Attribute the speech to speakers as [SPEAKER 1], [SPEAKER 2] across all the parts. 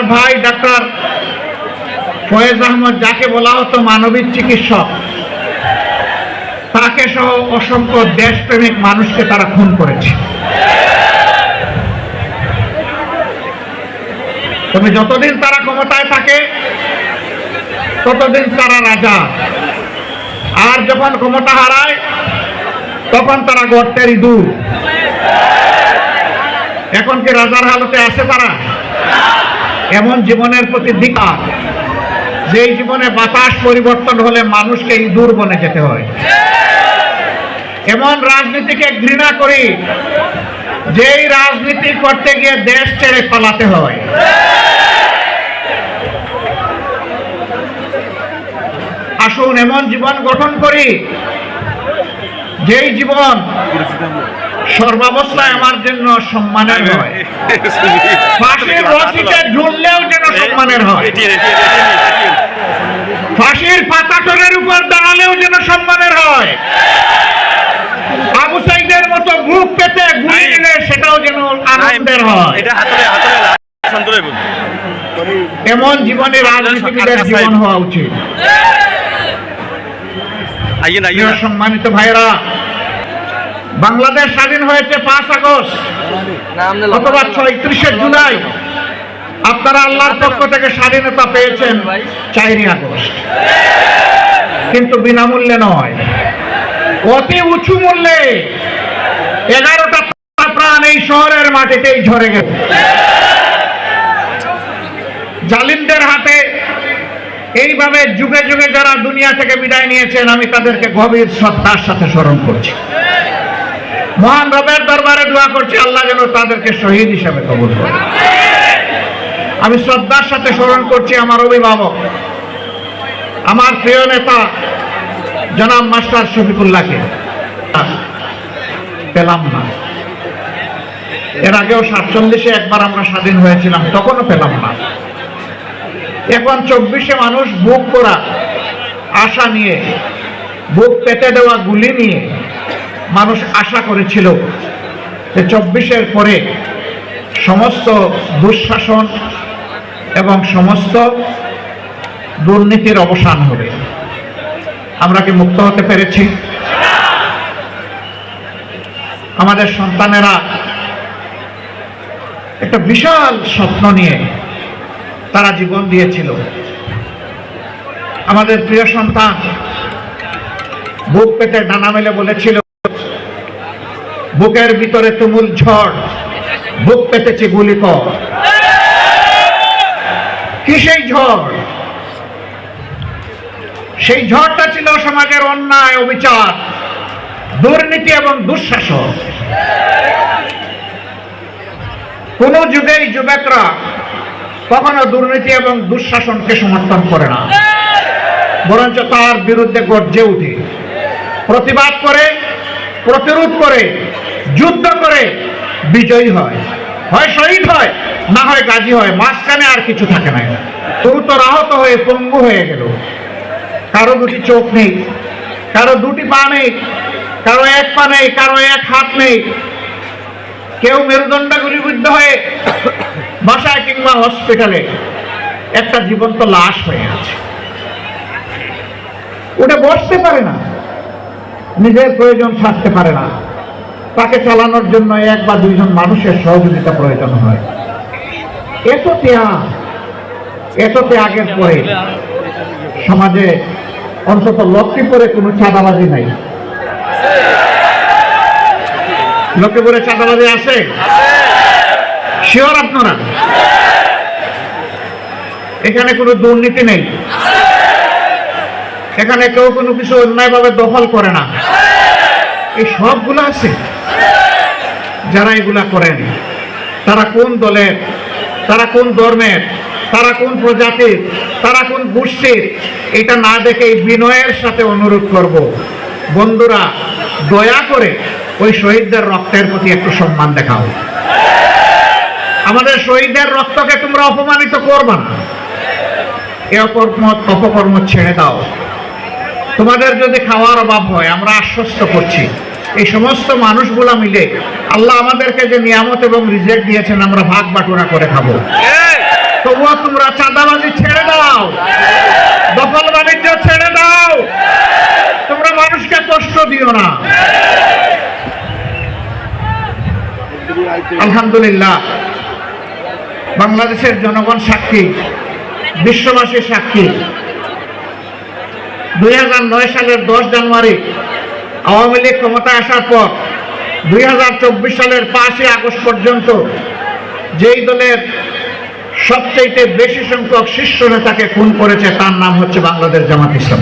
[SPEAKER 1] আমার ভাই ডাক্তার ফয়েজ আহমদ, যাকে বলা হতো মানবিক চিকিৎসক, তাকে সহ অসংখ্য দেশপ্রেমিক মানুষকে তারা খুন করেছে। তবে যতদিন তারা ক্ষমতায় থাকে, ততদিন তারা রাজা। আর যখন ক্ষমতা হারায়, তখন তারা গর্তের ইঁদুর এখন কি রাজার হালতে আছে তারা? এমন জীবনের প্রতি ধিকার যেই জীবনে বাতাস পরিবর্তন হলে মানুষকে ইঁদুর বনে যেতে হয়। এমন রাজনীতিকে ঘৃণা করি, যেই রাজনীতি করতে গিয়ে দেশ ছেড়ে পালাতে হয়। আসুন এমন জীবন গঠন করি, যেই জীবন সর্বাবস্থায় আমার জন্য সম্মানের হয় ফাঁসির রশিতে ঝুললেও যেন সম্মানের হয় ফাঁসির পাতাটনের উপর দাঁড়ালেও যেন সম্মানের হয় আবু সাইদের মতো বুক পেতে গুলি দিলে সেটাও যেন আনন্দের হয় এমন জীবনে রাজনীতিবিদের জীবন হওয়া উচিত সম্মানিত ভাইরা বাংলাদেশ স্বাধীন হয়েছে পাঁচ আগস্ট, অথবা ছয়ত্রিশে জুলাই। আপনারা আল্লাহর পক্ষ থেকে স্বাধীনতা পেয়েছেন চারই আগস্ট। কিন্তু বিনামূল্যে নয়। অতি উঁচু মূল্যে এগারোটা প্রাণ এই শহরের মাটিতেই ঝরে গেল। জালিমদের হাতে এইভাবে যুগে যুগে যারা দুনিয়া থেকে বিদায় নিয়েছেন, আমি তাদেরকে গভীর শ্রদ্ধার সাথে স্মরণ করছি। মহান রবের দরবারে দোয়া করছি, আল্লাহ যেন তাদেরকে শহীদ হিসাবে কবুল করে। আমি শ্রদ্ধার সাথে স্মরণ করছি আমার অভিভাবক, আমার প্রিয় নেতা, জনাব মাস্টার শফিকুল্লাহকে। পেলাম না। এর আগেও সাতচল্লিশে একবার আমরা স্বাধীন হয়েছিলাম, তখনও পেলাম না। এখন চব্বিশে মানুষ বুক করা আশা নিয়ে, বুক পেতে দেওয়া গুলি নিয়ে মানুষ আশা করেছিল যে চব্বিশের পরে সমস্ত দুঃশাসন এবং সমস্ত দুর্নীতির অবসান হবে। আমরা কি মুক্ত হতে পেরেছি? আমাদের সন্তানেরা একটা বিশাল স্বপ্ন নিয়ে তারা জীবন দিয়েছিল। আমাদের প্রিয় সন্তান বুক পেতে ডানা মেলে বলেছিল বুকের ভিতরে তুমুল ঝড়, বুক পেতেছে গুলি কর। সেই ঝড়? সেই ঝড়টা ছিল সমাজের অন্যায় অবিচার, দুর্নীতি এবং দুঃশাসন। কোন যুগেই যুবকরা কখনো দুর্নীতি এবং দুঃশাসনকে সমর্থন করে না, বরঞ্চ তার বিরুদ্ধে গর্জে উঠে প্রতিবাদ করে, প্রতিরোধ করে যুদ্ধ করে বিজয়ী হয়। হয় শহীদ হয়, না হয় গাজী হয়। মাঝখানে আর কিছু থাকে না। গুরুতর আহত হয়ে, পঙ্গু হয়ে গেল। কারও দুটি চোখ নেই, কারও দুটি পা নেই, কারও এক পা নেই, কারও এক হাত নেই। কেউ মেরুদণ্ড গুলিবিদ্ধ হয়ে বাসায় কিংবা হসপিটালে একটা জীবন্ত লাশ হয়ে আছে। ওটা বসতে পারে না, নিজের প্রয়োজন থাকতে পারে না। তাকে চালানোর জন্য এক বা দুইজন মানুষের সহযোগিতা প্রয়োজন হয়। এত ত্যাগ এত ত্যাগের পরে সমাজে অন্তত লক্ষ্মীপুরে কোনো চাঁদাবাজি নাই। লক্ষ্মীপুরে চাঁদাবাজি আছে? শিওর আপনারা? এখানে কোনো দুর্নীতি নেই। এখানে কেউ কোনো কিছু অন্যায়ভাবে দখল করে না। এই সবগুলো আছে। যারা এগুলা করেন, তারা কোন দলের, তারা কোন ধর্মের, তারা কোন প্রজাতির, তারা কোন গোষ্ঠীর, এটা না দেখে বিনয়ের সাথে অনুরোধ করব। বন্ধুরা, দয়া করে ওই শহীদদের রক্তের প্রতি একটু সম্মান দেখাও। আমাদের শহীদদের রক্তকে তোমরা অপমানিত করবা না। এ অপকর্ম অপকর্ম ছেড়ে দাও। তোমাদের যদি খাওয়ার অভাব হয়, আমরা আশ্বস্ত করছি। এই সমস্ত মানুষগুলা মিলে আল্লাহ আমাদেরকে যে নিয়ামত এবং রিজেক্ট দিয়েছেন, আমরা ভাগ বাটোরা করে খাব। তবুও তোমরা চাঁদাবাজি ছেড়ে দাও। দখল বাণিজ্য ছেড়ে দাও। তোমরা মানুষকে কষ্ট দিও না। আলহামদুলিল্লাহ, বাংলাদেশের জনগণ সাক্ষী বিশ্ববাসী সাক্ষী। দুই হাজার নয় সালের দশ জানুয়ারি আওয়ামী লীগ ক্ষমতায় আসার পর দুই হাজার চব্বিশ সালের পাঁচই আগস্ট পর্যন্ত যেই দলের সবচেয়ে বেশি সংখ্যক শীর্ষ নেতাকে খুন করেছে, তার নাম হচ্ছে বাংলাদেশ জামাত ইসলাম।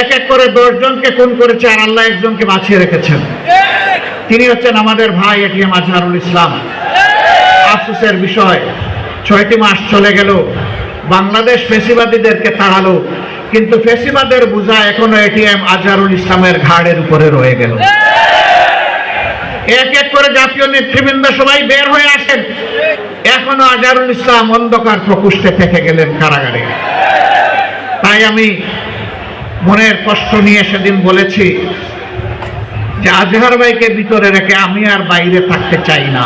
[SPEAKER 1] এক এক করে দশজনকে খুন করেছে আর আল্লাহ একজনকে বাঁচিয়ে রেখেছেন। তিনি হচ্ছেন আমাদের ভাই এটিএম আজহারুল ইসলাম। আফসোসের বিষয়, ছয়টি মাস চলে গেল। বাংলাদেশ ফেসিবাদীদেরকে তাড়ালো। কিন্তু ফেসিবাদের বোঝা এখনও এটিএম আজহারুল ইসলামের ঘাড়ের উপরে রয়ে গেল। এক এক করে জাতীয় নেতৃবৃন্দ সবাই বের হয়ে আসেন। এখনও আজহারুল ইসলাম অন্ধকার প্রকুষ্টে থেকে গেলেন কারাগারে। তাই আমি মনের কষ্ট নিয়ে সেদিন বলেছি যে আজহার ভাইকে ভিতরে রেখে আমি আর বাইরে থাকতে চাই না।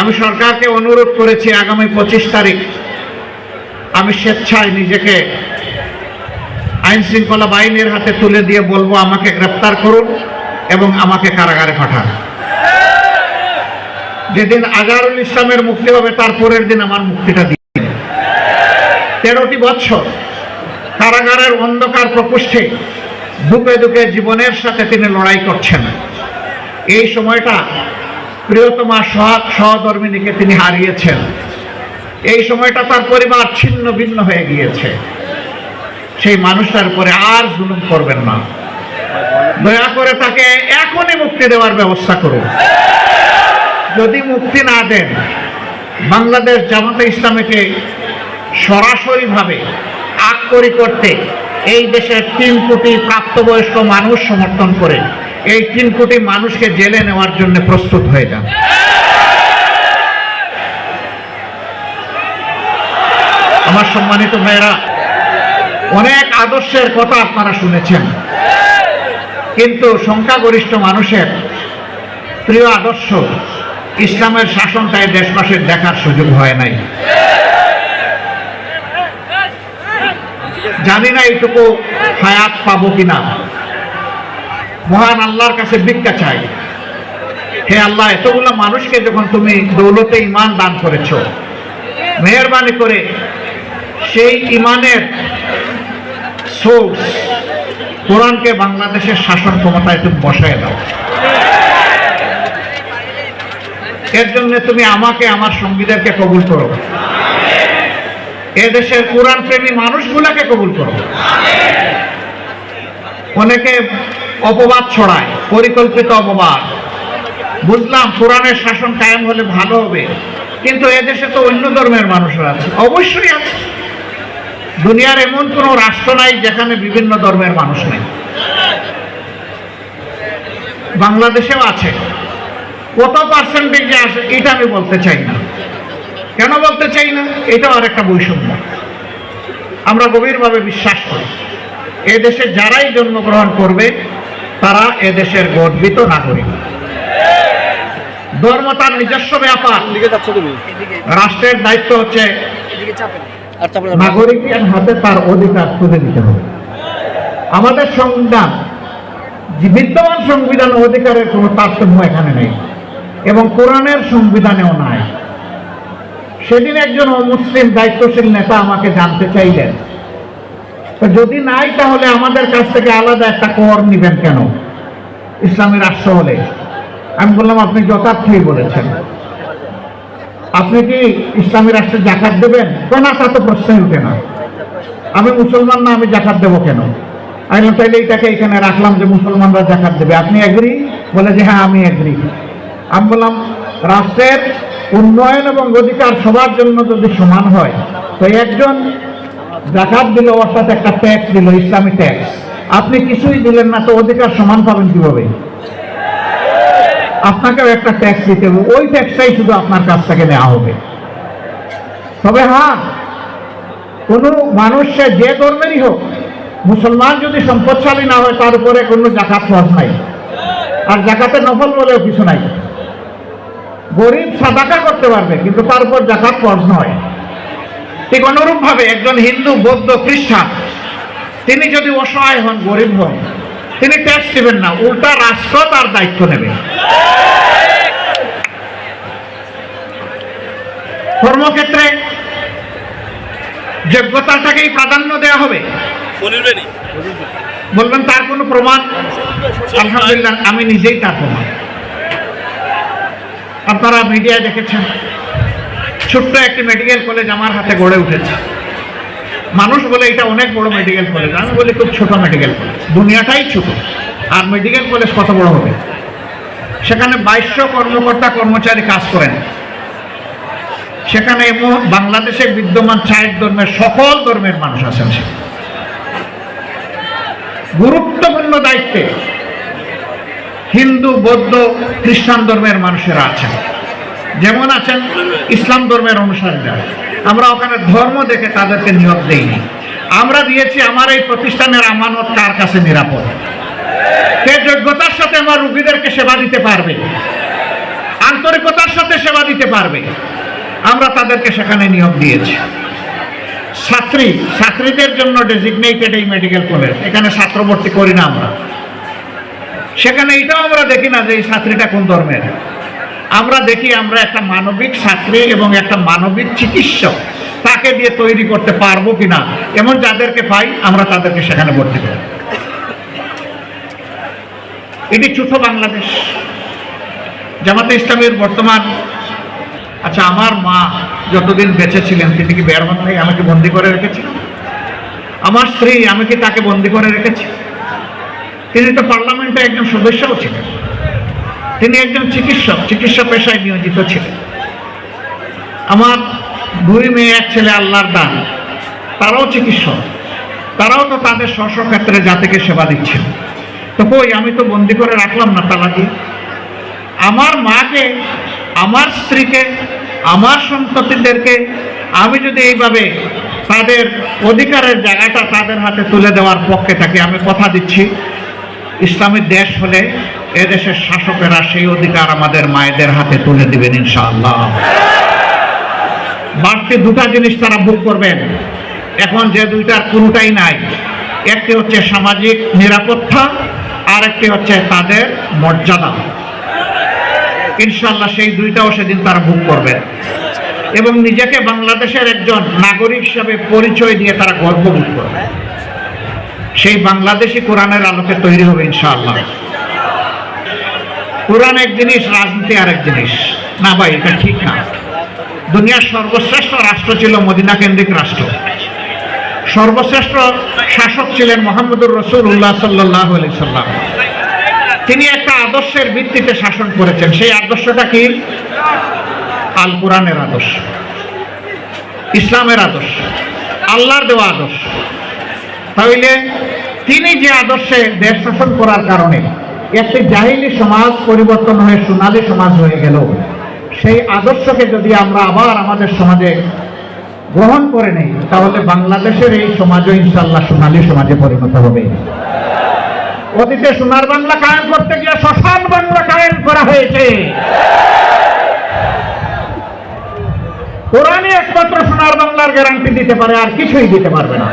[SPEAKER 1] আমি সরকারকে অনুরোধ করেছি আগামী পঁচিশ তারিখ আমি স্বেচ্ছায় নিজেকে আইন শৃঙ্খলা বাহিনীর হাতে তুলে দিয়ে বলব, আমাকে গ্রেপ্তার করুন এবং আমাকে কারাগারে পাঠান। যেদিন আজহারুল ইসলামের মুক্তি হবে, তার পরের দিন আমার মুক্তিটা দিন। তেরোটি বছর কারাগারের অন্ধকার প্রকোষ্ঠে দুকে দুকে জীবনের সাথে তিনি লড়াই করছেন। এই সময়টা প্রিয়তমা সহাগ সহধর্মিনীকে তিনি হারিয়েছেন। এই সময়টা তার পরিবার ছিন্ন ভিন্ন হয়ে গিয়েছে। সেই মানুষটার উপরে আর জুলুম করবেন না। দয়া করে তাকে এখনই মুক্তি দেওয়ার ব্যবস্থা করুন। যদি মুক্তি না দেন, বাংলাদেশ জামাতে ইসলামীকে সরাসরিভাবে আক্ষরি করতে এই দেশের তিন কোটি প্রাপ্তবয়স্ক মানুষ সমর্থন করে, এই তিন কোটি মানুষকে জেলে নেওয়ার জন্য প্রস্তুত হয়ে যান। আমার সম্মানিত ভাইয়েরা, অনেক আদর্শের কথা আপনারা শুনেছেন। কিন্তু সংখ্যাগরিষ্ঠ মানুষের প্রিয় আদর্শ ইসলামের শাসনটাই দেশবাসীর দেখার সুযোগ হয় নাই। জানি না এইটুকু হায়াত পাবো কিনা। মহান আল্লাহর কাছে ভিক্ষা চাই। হে আল্লাহ, এতগুলো মানুষকে যখন তুমি দৌলতে ইমান দান করেছ, মেহরবানি করে সেই ইমানের সোর্স কোরআনকে বাংলাদেশের শাসন ক্ষমতায় তুমি বসায় দাও। এর জন্য তুমি আমাকে, আমার সংবিধানকে কবুল করো। এদেশের কোরআন প্রেমী মানুষগুলাকে কবুল করো। অনেকে অপবাদ ছড়ায়, পরিকল্পিত অপবাদ। বুঝলাম কোরআনের শাসন কায়েম হলে ভালো হবে, কিন্তু এদেশে তো অন্য ধর্মের মানুষরা আছে। অবশ্যই আছে। দুনিয়ার এমন কোনো রাষ্ট্র নাই যেখানে বিভিন্ন ধর্মের মানুষ নেই। বাংলাদেশেও আছে। কত পার্সেন্টেজে আছে এটা আমি বলতে চাই না। কেন বলতে চাই না? এটাও আর একটা বৈষম্য। আমরা গভীরভাবে বিশ্বাস করি। এদেশে যারাই জন্মগ্রহণ করবে তারা এদেশের গর্বিত নাগরিক। ধর্ম তার নিজস্ব ব্যাপার। রাষ্ট্রের দায়িত্ব হচ্ছে নাগরিকের হাতে তার অধিকার তুলে দিতে হবে। আমাদের সংবিধান, বিদ্যমান সংবিধান অধিকারের কোনো তারতম্য এখানে নেই এবং কোরআনের সংবিধানেও নাই। সেদিন একজন অমুসলিম দায়িত্বশীল নেতা আমাকে জানতে চাইলেন যদি নাই তাহলে আমাদের কাছ থেকে আলাদা একটা কর নিবেন কেন ইসলামী রাষ্ট্র হলে? আমি বললাম, আপনি যথার্থই বলেছেন। আপনি কি ইসলামী রাষ্ট্রে জাকাত দেবেন? তো না তা তো প্রশ্নই উঠে না। আমি মুসলমান না, আমি জাকাত দেবো কেন? আমি তাইলে এইটাকে এখানে রাখলাম যে মুসলমানরা জাকাত দেবে। আপনি এগ্রি বলে যে হ্যাঁ আমি এগ্রি আমি বললাম, রাষ্ট্রের উন্নয়ন এবং অধিকার সবার জন্য যদি সমান হয়, তো একজন জাকাত দিল অর্থাৎ একটা ট্যাক্স দিল, ইসলামী ট্যাক্স আপনি কিছুই দিলেন না, তো অধিকার সমান পাবেন কীভাবে? আপনাকেও একটা ট্যাক্স দিতে হবে। ওই ট্যাক্সটাই শুধু আপনার কাছ থেকে নেওয়া হবে। তবে হ্যাঁ কোনো মানুষ সে যে ধর্মেরই হোক, মুসলমান যদি সম্পদশালী না হয়, তার উপরে কোনো জাকাত ফরজ নাই। আর জাকাতের নফল বলেও কিছু নাই। গরিব সাদাকা করতে পারবে, কিন্তু তার উপর জাকাত ফরজ নয়। ঠিক অনুরূপ ভাবে একজন হিন্দু, বৌদ্ধ, খ্রিস্টান, তিনি যদি অসহায় হন, গরিব হন তিনি ট্যাক্স দেবেন না উল্টা রাষ্ট্র তার দায়িত্ব নেবে। কর্মক্ষেত্রে যোগ্যতাটাকেই প্রাধান্য দেওয়া হবে।
[SPEAKER 2] বলিবেনি
[SPEAKER 1] তার কোনো প্রমাণ? আলহামদুলিল্লাহ আমি নিজেই তার প্রমাণ। আপনারা মিডিয়ায় দেখেছেন ছোট্ট একটি মেডিকেল কলেজ আমার হাতে গড়ে উঠেছে। মানুষ বলে এটা অনেক বড় মেডিকেল কলেজ আমি বলি খুব ছোট মেডিকেল কলেজ দুনিয়াটাই ছোট। আর মেডিকেল কলেজ কত বড় হবে? সেখানে বাইশশো কর্মকর্তা, কর্মচারী কাজ করেন। সেখানে বাংলাদেশে বিদ্যমান চায়ের ধর্মের সকল ধর্মের মানুষ আছেন গুরুত্বপূর্ণ দায়িত্বে হিন্দু, বৌদ্ধ, খ্রিস্টান ধর্মের মানুষেরা আছেন। যেমন আছেন ইসলাম ধর্মের অনুসারীরা। আমরা ওখানে ধর্ম দেখে তাদেরকে নিয়োগ দেইনি। আমরা দিয়েছি আমার এই প্রতিষ্ঠানের আমানত কার কাছে নিরাপদ? কে যোগ্যতার সাথে আমার রুগীদেরকে সেবা দিতে পারবে? আন্তরিকতার সাথে সেবা দিতে পারবে? আমরা তাদেরকে সেখানে নিয়োগ দিয়েছি। ছাত্রী, ছাত্রীদের জন্য ডেজিগনেটেড এই মেডিকেল কলেজ এখানে ছাত্র ভর্তি করি না আমরা। সেখানে এটাও আমরা দেখি না যে এই ছাত্রীটা কোন ধর্মের। আমরা দেখি আমরা একটা মানবিক ছাত্রী এবং একটা মানবিক চিকিৎসক, তাকে দিয়ে তৈরি করতে পারব কিনা? এমন যাদেরকে পাই, আমরা তাদেরকে সেখানে ভর্তি করি। এটি ছোট বাংলাদেশ। জামাতে ইসলামের বর্তমান আচ্ছা আমার মা যতদিন বেঁচে ছিলেন, তিনি কি বের হন আমাকে বন্দি করে রেখেছিলেন আমার স্ত্রী, আমি কি তাকে বন্দি করে রেখেছি? তিনি তো পার্লামেন্টে একজন সদস্যও ছিলেন। তিনি একজন চিকিৎসক, চিকিৎসা পেশায় নিয়োজিত ছিলেন। আমার দুই মেয়ে, এক ছেলে, আল্লাহর দান। তারাও চিকিৎসক। তারাও তো তাদের স্ব ক্ষেত্রে জাতিকে সেবা দিচ্ছেন তো কই, আমি তো বন্দি করে রাখলাম না তালা দিয়ে আমার মাকে, আমার স্ত্রীকে, আমার সন্ততিদেরকে আমি যদি এইভাবে তাদের অধিকারের জায়গাটা তাদের হাতে তুলে দেওয়ার পক্ষে থাকি, আমি কথা দিচ্ছি। ইসলামের দেশ হলে এদেশের শাসকেরা সেই অধিকার আমাদের মায়েদের হাতে তুলে দিবেন, ইনশাআল্লাহ। বাড়তি দুটা জিনিস তারা ভোগ করবেন। এখন যে দুইটার কোনোটাই নাই। একটি হচ্ছে সামাজিক নিরাপত্তা আর একটি হচ্ছে তাদের মর্যাদা। ইনশাল্লাহ সেই দুইটাও সেদিন তারা ভোগ করবেন। এবং নিজেকে বাংলাদেশের একজন নাগরিক হিসাবে পরিচয় দিয়ে তারা গর্ববোধ করবে সেই বাংলাদেশি কোরআনের আলোকে তৈরি হবে, ইনশাআল্লাহ। কোরআন এক জিনিস, রাজনীতি আরেক জিনিস। না ভাই, এটা ঠিক না। দুনিয়ার সর্বশ্রেষ্ঠ রাষ্ট্র ছিল মদিনা কেন্দ্রিক রাষ্ট্র। সর্বশ্রেষ্ঠ শাসক ছিলেন মোহাম্মদুর রসুল উল্লাহ সাল্লাহ আলি সাল্লাম। তিনি একটা আদর্শের ভিত্তিতে শাসন করেছেন। সেই আদর্শটা কি? আল কোরআনের আদর্শ। ইসলামের আদর্শ। আল্লাহর দেওয়া আদর্শ। তাহলে তিনি যে আদর্শে দেশ শাসন করার কারণে একটি জাহিলি সমাজ পরিবর্তন হয়ে, সোনালী সমাজ হয়ে গেল। সেই আদর্শকে যদি আমরা আবার আমাদের সমাজে গ্রহণ করে নেই, তাহলে বাংলাদেশের এই সমাজও ইনশাল্লাহ সোনালী সমাজে পরিণত হবে। অতীতে সোনার বাংলা কায়েম করতে গিয়ে শ্মশান বাংলা কায়েম করা হয়েছে। কোরআনই একমাত্র সোনার বাংলার গ্যারান্টি দিতে পারে, আর কিছুই দিতে পারবে না।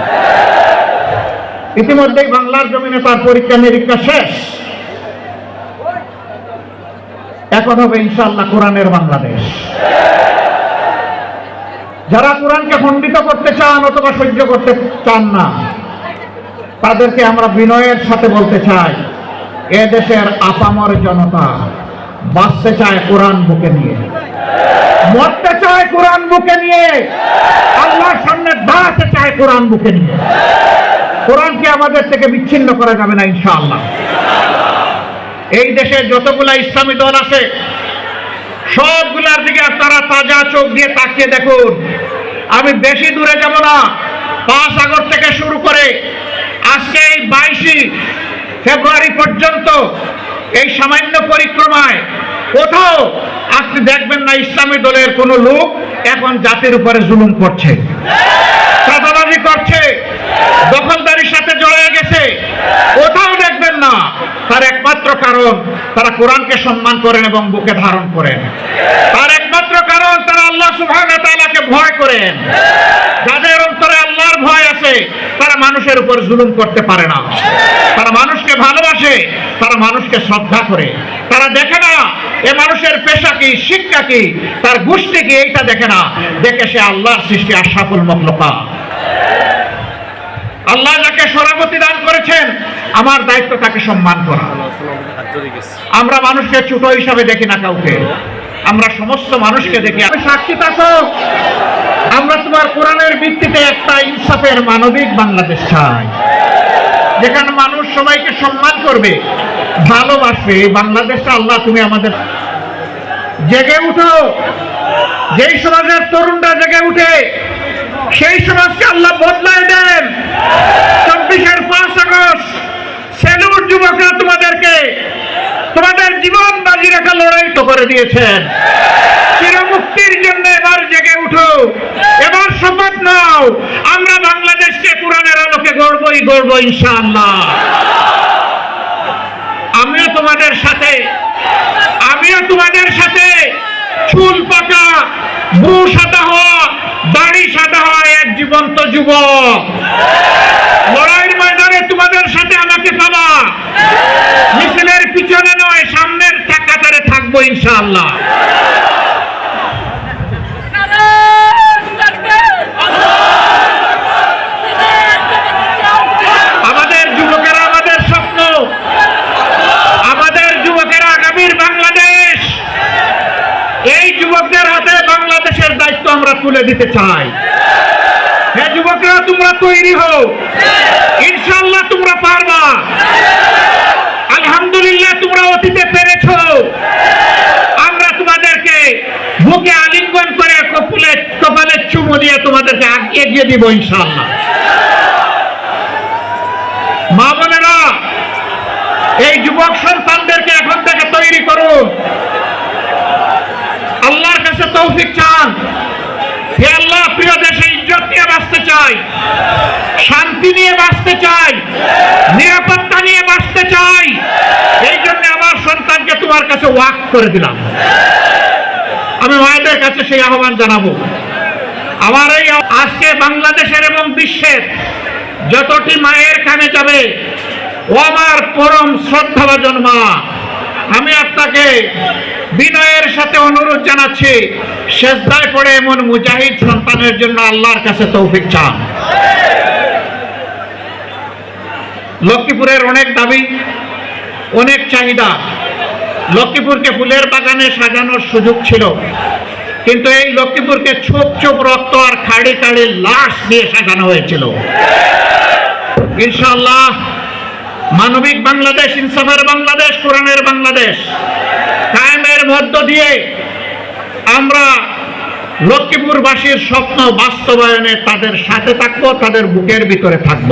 [SPEAKER 1] ইতিমধ্যেই বাংলার জমিনে তার পরীক্ষা নিরীক্ষা শেষ। এখন হবে ইনশাল্লাহ কোরআনের বাংলাদেশ। যারা কোরআনকে খণ্ডিত করতে চান অথবা সহ্য করতে চান না, তাদেরকে আমরা বিনয়ের সাথে বলতে চাই, এ দেশের আপামর জনতা বাঁচতে চায় কোরআন বুকে নিয়ে। মরতে চায় কোরআন বুকে নিয়ে। আল্লাহর সামনে দাঁড়াতে চায় কোরআন বুকে নিয়ে। কোরআনকে আমাদের থেকে বিচ্ছিন্ন করা যাবে না ইনশাআল্লাহ? এই দেশে যতগুলা ইসলামী দল আছে, সবগুলার দিকে আপনারা তাজা চোখ দিয়ে তাকিয়ে দেখুন। আমি বেশি দূরে যাব না, পাঁচ আগস্ট থেকে শুরু করে আজকে এই বাইশে ফেব্রুয়ারি পর্যন্ত এই সামান্য পরিক্রমায় কোথাও আপনি দেখবেন না ইসলামী দলের কোনো লোক এখন জাতির উপরে জুলুম করছে। করছে। দখলদারির সাথে জড়িয়ে গেছে। কোথাও দেখবেন না। তার একমাত্র কারণ, তারা কোরআনকে সম্মান করেন এবং বুকে ধারণ করেন। তার একমাত্র কারণ, তারা আল্লাহ সুবহানাহু ভয় করেন। যাদের অন্তরে আল্লাহর ভয় আছে, তারা মানুষের উপর জুলুম করতে পারে না। তারা মানুষকে ভালোবাসে, তারা মানুষকে শ্রদ্ধা করে। তারা দেখে না, এ মানুষের পেশা কি, শিক্ষা কি, তার গোষ্ঠী কি, এইটা দেখে না। দেখে সে আল্লাহর সৃষ্টি আশাফুল মখলকা আল্লাহ যাকে সরাপতি দান করেছেন, আমার দায়িত্ব তাকে সম্মান করা। আমরা মানুষকে ছোট হিসাবে দেখি না কাউকে। আমরা সমস্ত মানুষকে দেখি। আমি সাক্ষী থাকো আমরা তোমার কোরআনের ভিত্তিতে একটা ইনসাফের মানবিক বাংলাদেশ চাই। যেখানে মানুষ সবাইকে সম্মান করবে, ভালোবাসবে। এই বাংলাদেশটা আল্লাহ তুমি আমাদের জেগে উঠো। যেই সমাজের তরুণরা জেগে উঠে, সেই সমাজকে আল্লাহ বদলায় দেন। চব্বিশের পাঁচ আগস্ট সেলুট যুবকরা তোমাদেরকে, তোমাদের জীবন বাজি রাখা লড়াই তো করে দিয়েছেন। চিরমুক্তির জন্য এবার জেগে উঠো, এবার শপথ নাও। আমরা বাংলাদেশকে কোরআনের আলোকে গড়বই, গড়ব ইনশাআল্লাহ। আমিও তোমাদের সাথে, আমিও তোমাদের সাথে চুল পাকা ভূ সাদা হওয়া দাড়ি সাদা হয়, এক জীবন্ত যুবক। লড়াইয়ের ময়দানে তোমাদের সাথে আমাকে পাবা। মিছিলের পিছনে নয়, সামনের কাতারে থাকব ইনশাআল্লাহ আমাদের যুবকেরা আমাদের স্বপ্ন আমাদের যুবকেরা আগামীর বাংলাদেশ এই যুবকদের হাতে বাংলাদেশের দায়িত্ব আমরা তুলে দিতে চাই। হ্যাঁ যুবকেরা, তোমরা তৈরি হও। ইনশাল্লাহ তোমরা পারবা। আলহামদুলিল্লাহ তোমরা অতীতে পেরেছ। আমরা তোমাদেরকে বুকে আলিঙ্গন করে কপুলে, কপালে চুমু দিয়ে তোমাদেরকে আগ- এগিয়ে দিব ইনশাল্লাহ মা বোনেরা, এই যুবক সন্তানদেরকে এখন থেকে তৈরি করুন। আল্লাহর কাছে তৌফিক চান। হে আল্লাহ, প্রিয় দেশে ইজ্জত নিয়ে বাঁচতে চাই, শান্তি নিয়ে বাঁচতে চাই, নিরাপত্তা নিয়ে বাঁচতে চাই। এই জন্য আমার সন্তানকে তোমার কাছে ওয়াক করে দিলাম। আমি মায়েদের কাছে সেই আহ্বান জানাব। আমার এই আজকে বাংলাদেশের এবং বিশ্বের যতটি মায়ের কানে যাবে, ও আমার পরম শ্রদ্ধাভাজন মা, আমি আপনাকে বিনয়ের সাথে অনুরোধ জানাচ্ছি শেষদায় পড়ে এমন মুজাহিদ সন্তানের জন্য আল্লাহর কাছে তৌফিক চান। লক্ষ্মীপুরের অনেক দাবি, অনেক চাহিদা। লক্ষ্মীপুরকে ফুলের বাগানে সাজানোর সুযোগ ছিল, কিন্তু এই লক্ষ্মীপুরকে ছোপ ছোপ রক্ত আর খাড়ি খাড়ি লাশ দিয়ে সাজানো হয়েছিল। ইনশাআল্লাহ, মানবিক বাংলাদেশ, ইনসাফের বাংলাদেশ, কোরআনের বাংলাদেশ কায়েমের মধ্য দিয়ে আমরা লক্ষ্মীপুরবাসীর স্বপ্ন বাস্তবায়নে তাদের সাথে থাকব তাদের বুকের ভিতরে থাকব।